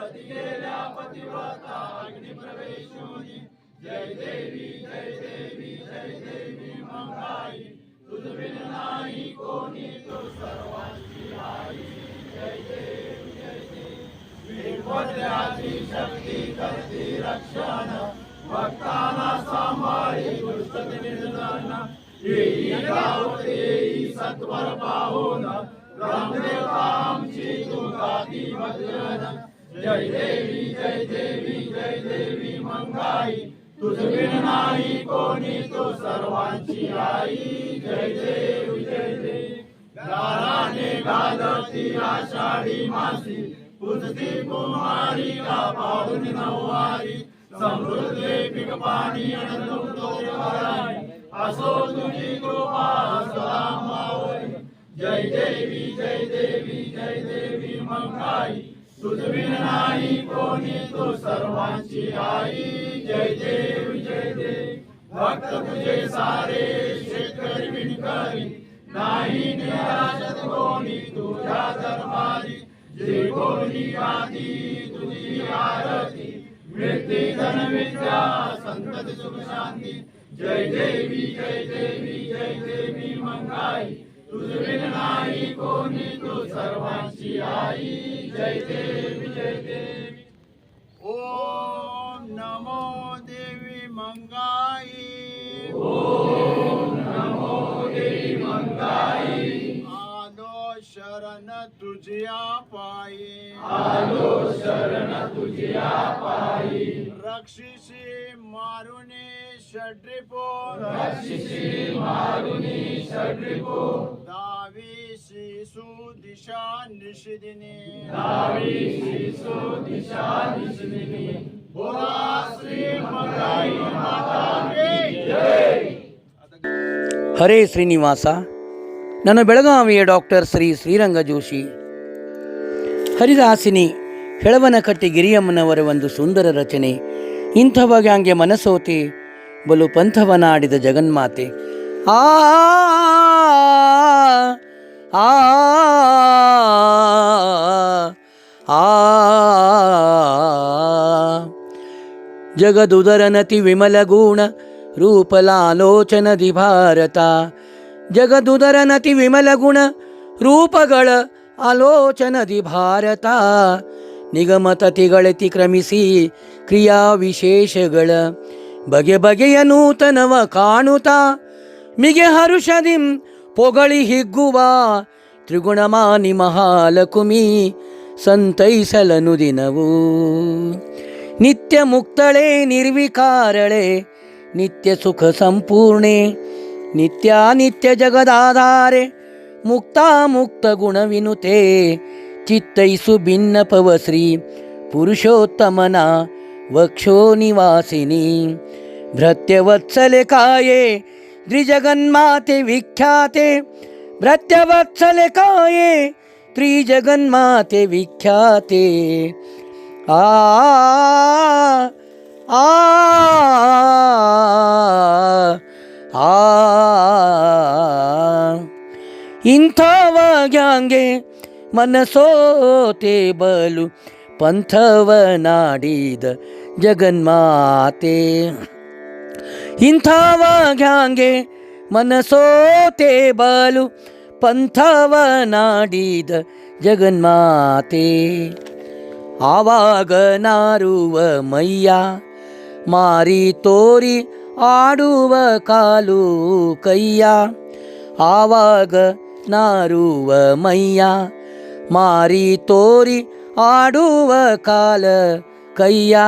सती गेल्या पतिव्रता अग्निप्रवेशोनी जय देवी जय देवी जय देवी मंगाई। तुझविन नाही कोणी तो सर्वांची आई। जय देवी जय देवी। विपत्याची शक्ती करती रक्षण। भक्तांना सांभाळी दुष्ट निर्धन येई गावत येई सत्वर पाहून। रामदेव आमची तुका ती भजन। जय देवी जय देवी जय देवी मंगाई. तुझ नाही कोणी तो सर्वांची आई. जय देवी जय देवी. दाराने घालती आषाढी मासी. पुजती कुमारी का पाहून नववारी. समृद्धे पीक पाणी अनंतो असो तुझी कृपा सदा मावळी जय देवी जय देवी जय देवी मंगाई. सुजविन नाही कोणी तो सर्वांची आई. जय देव जय देव. भक्त तुझे सारे शेतकरी विणकरी नाही निराशत कोणी तुझ्या दरबारी. जे कोणी आधी तुझी आरती. मिळते धनविद्या संतत सुख शांती. जय देवी जय देवी जय देवी मंगाई. तुझविन नाही कोणी तू सर्वांची आई. जय देवी जय देवी ओम नमो देवी मंगाई. ओम नमो देवी मंगाई आलो शरण तुझ्या पायी आलो शरण तुझ्या पायी रक्षिशी मारुनी षड्रिपो. रक्षिशी मारुनी षड्रिपो. ದಿಶಾ ನಿಷಿದಿನಿ ದಿಶಾ ನಿಷಿದಿನಿ. ಬೋಲಾ ಶ್ರೀ ಹರೇ ಶ್ರೀನಿವಾಸ. ನನ್ನ ಬೆಳಗಾವಿಯ ಡಾಕ್ಟರ್ ಶ್ರೀ ಶ್ರೀರಂಗ ಜೋಶಿ. ಹರಿದಾಸಿನಿ ಹೆಳವನಕಟ್ಟಿ ಗಿರಿಯಮ್ಮನವರ ಒಂದು ಸುಂದರ ರಚನೆ. ಇಂಥವಾಗ ಹಂಗೆ ಮನಸೋತಿ, ಬಲು ಪಂಥವನಾಡಿದ ಜಗನ್ಮಾತೆ. ಆ ಆ ಜಗದುದರನತಿ ವಿಮಲ ಗುಣ ರೂಪಲಾಲೋಚನದಿ ಭಾರತ ಜಗದುದರನತಿ ವಿಮಲ ಗುಣ ರೂಪಗಳ ಆಲೋಚನದಿ ಭಾರತ ನಿಗಮತತಿಗಳೆತಿ ಕ್ರಮಿಸಿ ಕ್ರಿಯಾ ವಿಶೇಷಗಳ ಬಗೆ ಬಗೆಯ ನೂತನವ ಕಾಣುತ್ತಾ ಮಿಗೆ ಹರುಷದಿಂ ಪೊಗಳಿ ಹಿಗ್ಗುವ ತ್ರಿಗುಣಮಾನಿ ಮಹಾಲಕುಮಿ ಸಂತೈಸಲನು ದಿನವೂ. ನಿತ್ಯ ಮುಕ್ತಳೆ, ನಿರ್ವಿಕಾರಳೆ, ನಿತ್ಯ ಸುಖ ಸಂಪೂರ್ಣೆ, ನಿತ್ಯ ನಿತ್ಯ ಜಗದಾಧಾರೆ, ಮುಕ್ತಾ ಮುಕ್ತ ಗುಣವಿನುತೆ, ಚಿತ್ತೈಸು ಭಿನ್ನಪವ ಶ್ರೀ ಪುರುಷೋತ್ತಮನ ವಕ್ಷೋ ನಿವಾಸಿನಿ. ಭೃತ್ಯವತ್ಸಲೆ ಕಾಯೆ ತ್ರಿಜಗನ್ಮಾತೆ ವಿಖ್ಯಾತೆ ಭೃತ್ಯವತ್ಸಲೆ ಕಾಯೆ ತ್ರಿಜಗನ್ಮಾತೆ ವಿಖ್ಯಾತೆ ಆ ಆ ಆ ಇಂಥವಾಗ್ಯಾಂಗೆ ಮನಸೋತೆ ಬಲು ಪಂಥವನಾಡಿದ ಜಗನ್ಮಾತೆ ಇಂಥವಾಗ್ಯಾಂಗೆ ಮನಸೋತೆ ಬಲು ಪಂಥವನಾಡಿದ ಜಗನ್ಮಾತೆ. ಆವಾಗ ನಾರುವ ಮೈಯ ಮಾರಿ ತೋರಿ ಆಡುವ ಕಾಲು ಕೈಯ. ಆವಾಗ ನಾರುವ ಮೈಯ ಮಾರಿ ತೋರಿ ಆಡುವ ಕಾಲ ಕೈಯ.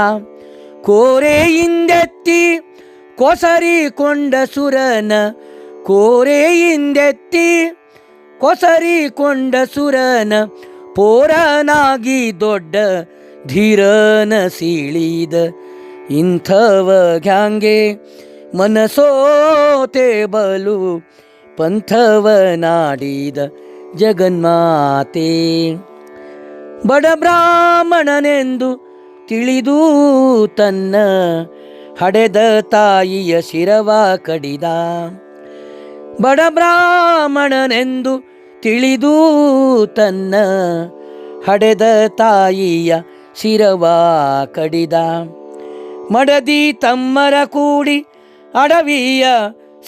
ಕೋರೆ ಹಿಂದೆತ್ತಿ ಕೊಸರಿಕೊಂಡ ಸುರನ ಕೋರೆಯಿಂದೆತ್ತಿ ಕೊಸರಿಕೊಂಡ ಸುರನ ಪೋರನಾಗಿ ದೊಡ್ಡ ಧೀರನ ಸೀಳಿದ ಇಂಥವ ಗ್ಯಾಂಗೆ ಮನಸೋತೆ ಬಲು ಪಂಥವ ನಾಡಿದ ಜಗನ್ಮಾತೆ. ಬಡ ಬ್ರಾಹ್ಮಣನೆಂದು ತಿಳಿದು ತನ್ನ ಹಡೆದ ತಾಯಿಯ ಶಿರವ ಕಡಿದ. ಬಡ ಬ್ರಾಹ್ಮಣನೆಂದು ತಿಳಿದು ತನ್ನ ಹಡೆದ ತಾಯಿಯ ಶಿರವ ಕಡಿದ. ಮಡದಿ ತಮ್ಮರ ಕೂಡಿ ಅಡವಿಯ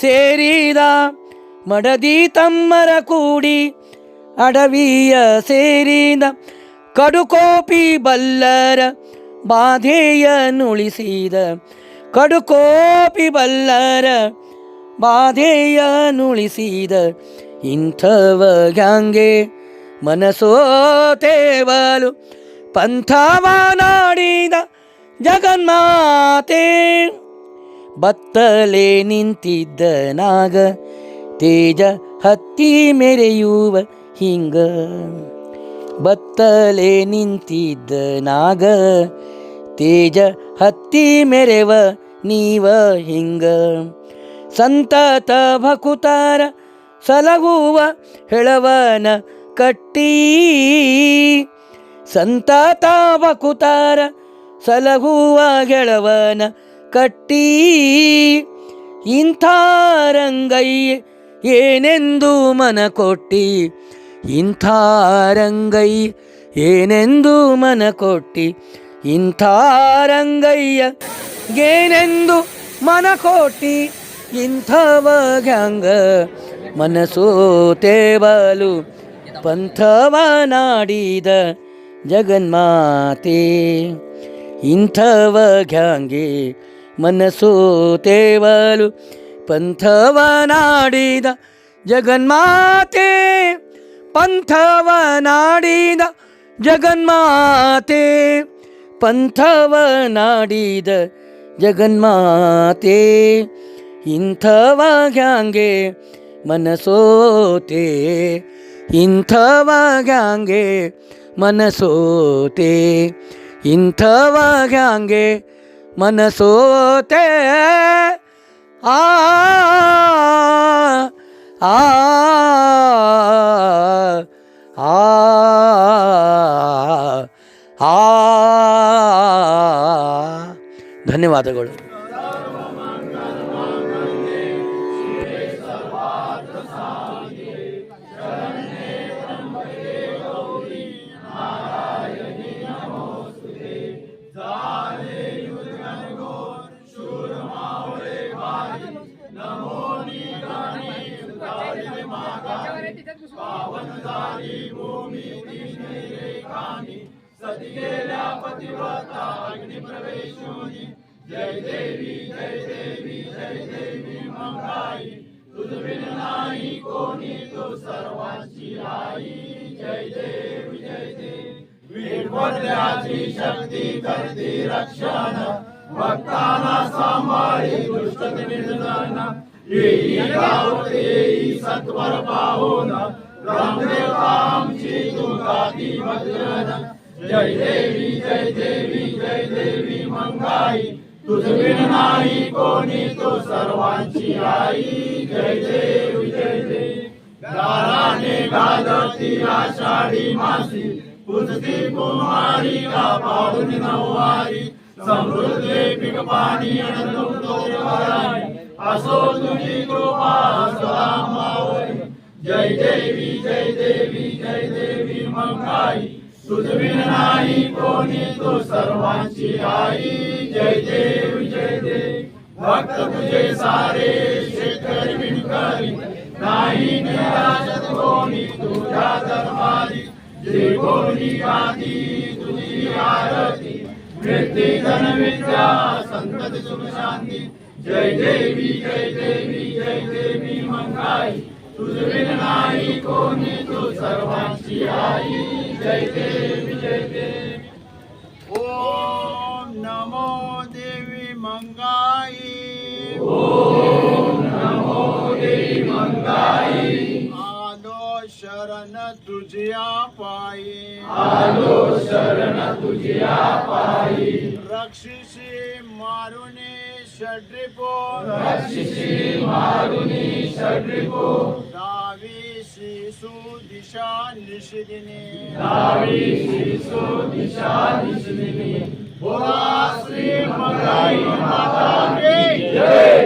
ಸೇರಿದ. ಮಡದಿ ತಮ್ಮರ ಕೂಡಿ ಅಡವಿಯ ಸೇರಿದ. ಕಡುಕೋಪಿ ಬಲ್ಲರ ಬಾಧೆಯ ನುಳಿಸಿದ. ಕಡುಕೋಪಿ ಬಲ್ಲರ ಬಾಧೆಯ ನುಳಿಸಿದ ಇಂಥವ ಗ್ಯಾಂಗೆ ಮನಸೋತೇವಲು ಪಂಥವ ನಾಡಿದ ಜಗನ್ಮಾತೆ ಬತ್ತಲೆ ನಿಂತಿದ್ದ ನಾಗ ತೇಜ ಹತ್ತಿ ಮೆರೆಯುವ ಹಿಂಗ. ಬತ್ತಲೆ ನಿಂತಿದ್ದ ನಾಗ ತೇಜ ಹತ್ತಿ ಮೆರೆವ ನೀವ ಹಿಂಗ. ಸಂತತ ಭಕುತಾರ ಸಲಗುವ ಹೆಳವನ ಕಟ್ಟಿ. ಸಂತತ ಭಕುತಾರ ಸಲಗುವ ಗೆಳವನ ಕಟ್ಟಿ. ಇಂಥ ರಂಗಯ್ಯ ಏನೆಂದು ಮನ ಕೊಟ್ಟಿ. ಇಂಥ ರಂಗಯ್ಯ ಏನೆಂದು ಮನ ಕೊಟ್ಟಿ. ಇಂಥ ರಂಗಯ್ಯ ಏನೆಂದು ಮನ ಕೋಟಿ ಇಂಥವ ಗ್ಯಾಂಗ ಮನಸೋತೇವಲು ಪಂಥವ ನಾಡಿದ ಜಗನ್ಮಾತೆ. ಇಂಥವ ಗ್ಯಾಂಗೆ ಮನಸೋತೇವಲು ಪಂಥವ ನಾಡಿದ ಜಗನ್ಮಾತೆ. ಪಂಥವ ನಾಡಿದ ಜಗನ್ಮಾತೆ. ಪಂಥವ ನಾಡಿದ ಜಗನ್ಮಾತೆ ಇಂಥವಾಗ್ಯಾಂಗೆ ಮನಸೋತೆ ಇಂಥವಾಗ್ಯಾಂಗೆ ಮನಸೋತೆ ಇಂಥವಾಗ್ಯಾಂಗೆ ಮನಸೋತೆ. ಆ ಆ ಆ ಆ ಧನ್ಯವಾದಗಳು नाही कोणी तू सर्वांची आई जय देव जय देव विठ्ठलाची शक्ती करती रक्षण भक्तांना सांभाळी दुष्ट येई सत्वर पाहून रामदेव आमची तुका ती भजन जय देवी जय देवी जय देवी मंगाई तुझविण नाही कोणी तो सर्वांची आई. जय देव जय. देव दाराने घालती आषाढी मासी. पुजती कुमारी का पाहून नववारी समृद्धे पीक पाणी असो तुझी कृपा सदामावरी जय देवी जय देवी जय देवी मंगाई. तुझविण नाही कोणी तो सर्वांची आई. विजय दे विजय दे भक्त तुझे सारे शेतकरी विणकरी नाही निराशत कोणी तुझ्या धर्माली जे कोणी गाती तुझी आरती। मिळते धन विद्या संतत सुख शांती। जय देवी जय देवी जय देवी मंगाई। तुझ बिन नाही कोणी तू सर्वांची आई। जय देवी तुझिया पायी आलो शरण तुझिया पायी रक्षिसी मारुनी षड्रिपो रक्षिसी मारुनी षड्रिपो दावी शिशु दिशा निषिदिनी दावी शिशु दिशा निषिदिनी बोला श्री मगाई माता की जय